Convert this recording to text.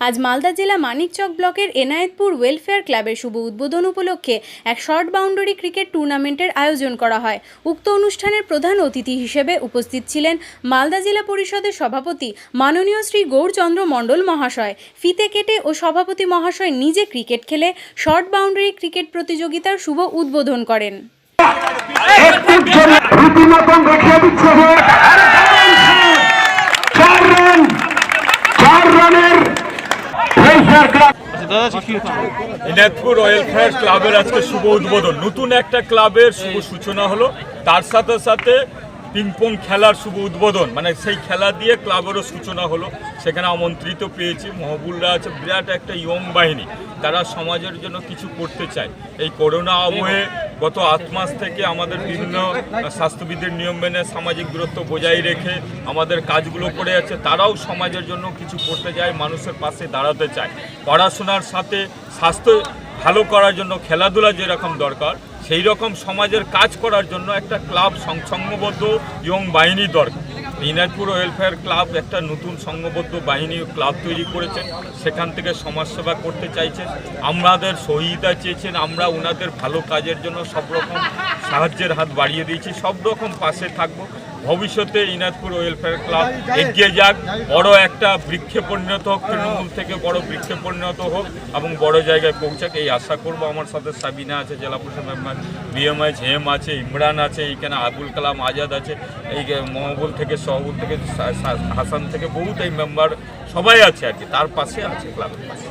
আজ মালদা জেলা মানিকচক ব্লকের এনায়েতপুর ওয়েলফেয়ার ক্লাবের শুভ উদ্বোধন উপলক্ষে এক শর্ট বাউন্ডারি ক্রিকেট টুর্নামেন্টের আয়োজন করা হয়। উক্ত অনুষ্ঠানের প্রধান অতিথি হিসেবে উপস্থিত ছিলেন মালদা জেলা পরিষদের সভাপতি মাননীয় শ্রী গৌরচন্দ্র মণ্ডল মহাশয়। ফিতে কেটে ও সভাপতি মহাশয় নিজে ক্রিকেট খেলে শর্ট বাউন্ডারি ক্রিকেট প্রতিযোগিতার শুভ উদ্বোধন করেন। ক্লাব রয়্যাল ফায়ার ক্লাবের আজকে শুভ উদ্বোধন। নতুন একটা ক্লাবের শুভ সূচনা হলো। তার সাথে সাথে পিংপং খেলার শুভ উদ্বোধন। মানে সেই খেলা দিয়ে ক্লাবেরও সূচনা হলো। সেখানে আমন্ত্রিত পেয়েছি মহবুলরা আছে। বিরাট একটা ইয়ং বাহিনী। তারা সমাজের জন্য কিছু করতে চায়। এই করোনা আবহে গত আট মাস থেকে আমাদের বিভিন্ন স্বাস্থ্যবিধির নিয়ম মেনে সামাজিক দূরত্ব বজায় রেখে আমাদের কাজগুলো করে আছে, তারাও সমাজের জন্য কিছু করতে চায়, মানুষের পাশে দাঁড়াতে চায়। পড়াশোনার সাথে স্বাস্থ্য ভালো করার জন্য খেলাধুলা যেরকম দরকার সেই রকম সমাজের কাজ করার জন্য একটা ক্লাব সংসঙ্গবদ্ধ ইয়ং বাহিনী দরকার। দিনাজপুর ওয়েলফেয়ার ক্লাব একটা নতুন সংঘবদ্ধ বাহিনী ক্লাব তৈরি করেছেন সেখান থেকে সমাজসেবা করতে চাইছে। আমাদের সহিতা চেয়েছেন। আমরা ওনাদের ভালো কাজের জন্য সব রকম সাহায্যের হাত বাড়িয়ে দিয়েছি। সব রকম পাশে থাকব। ভবিষ্যতে ইনাদপুর ওয়েলফেয়ার ক্লাব এগিয়ে যাক। বড় একটা বৃক্ষে পরিণত হোক, তৃণমূল থেকে বড় বৃক্ষে পরিণত হোক এবং বড় জায়গায় পৌঁছাক, এই আশা করব। আমার সাথে সাবিনা আছে, জেলা পরিষদ মেম্বার বিএমআই, ঝেম আছে, ইমরান আছে, এইখানে আবুল কালাম আজাদ আছে, এই মহবুল থেকে, সহবুল থেকে হাসান থেকে বহুত এই মেম্বার সবাই আছে আর কি, তার পাশে আছে ক্লাবের পাশে।